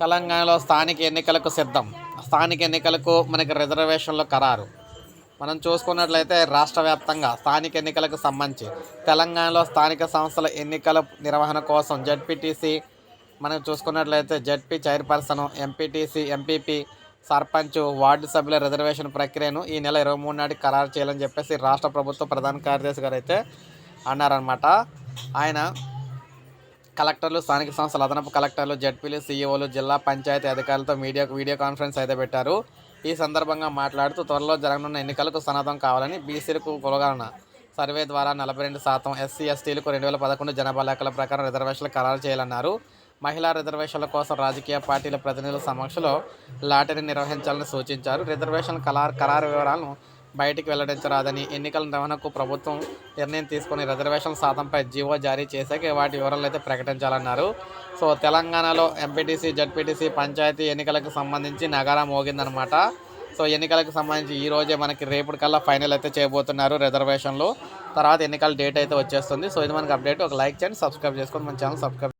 తెలంగాణలో స్థానిక ఎన్నికలకు సిద్ధం. స్థానిక ఎన్నికలకు మనకి రిజర్వేషన్లు ఖరారు. మనం చూసుకున్నట్లయితే రాష్ట్ర వ్యాప్తంగా స్థానిక ఎన్నికలకు సంబంధించి తెలంగాణలో స్థానిక సంస్థల ఎన్నికల నిర్వహణ కోసం జడ్పీటీసీ మనం చూసుకున్నట్లయితే ZP chairperson MPTC MPP sarpanch ward సభ్యుల రిజర్వేషన్ ప్రక్రియను ఈ నెల ఇరవై మూడు నాటికి ఖరారు చేయాలని చెప్పేసి రాష్ట్ర ప్రభుత్వ ప్రధాన కార్యదర్శి గారు అయితే అన్నారనమాట ఆయన కలెక్టర్లు స్థానిక సంస్థల అదనపు కలెక్టర్లు జడ్పీలు సీఈఓలు జిల్లా పంచాయతీ అధికారులతో మీడియాకు వీడియో కాన్ఫరెన్స్ అయితే పెట్టారు. ఈ సందర్భంగా మాట్లాడుతూ త్వరలో జరగనున్న ఎన్నికలకు సన్నద్ధం కావాలని బీసీలకు కొలగలన సర్వే ద్వారా నలభై రెండు శాతం ఎస్సీ ఎస్టీలకు రెండు వేల పదకొండు జనాభా లెక్కల ప్రకారం రిజర్వేషన్లు ఖరారు చేయాలన్నారు. మహిళా రిజర్వేషన్ల కోసం రాజకీయ పార్టీల ప్రతినిధుల సమక్షంలో లాటరీ నిర్వహించాలని సూచించారు. రిజర్వేషన్ కలార్ ఖరారు వివరాలను బయటికి వెల్లడించరాదని ఎన్నికల నిర్వహణకు ప్రభుత్వం నిర్ణయం తీసుకుని రిజర్వేషన్ శాతంపై జీవో జారీ చేశాక వాటి వివరాలు అయితే ప్రకటించాలన్నారు. సో తెలంగాణలో ఎంపీటీసీ జడ్పీటీసీ పంచాయతీ ఎన్నికలకు సంబంధించి నగారా మోగిందనమాట సో ఎన్నికలకు సంబంధించి ఈ రోజే మనకి రేపటి కల్లా ఫైనల్ అయితే చేయబోతున్నారు రిజర్వేషన్లో. తర్వాత ఎన్నికల డేట్ అయితే వచ్చేస్తుంది. సో ఇది మనకి అప్డేట్. ఒక లైక్ చేయండి సబ్స్క్రైబ్ చేసుకోండి మన ఛానల్ సబ్స్క్రైబ్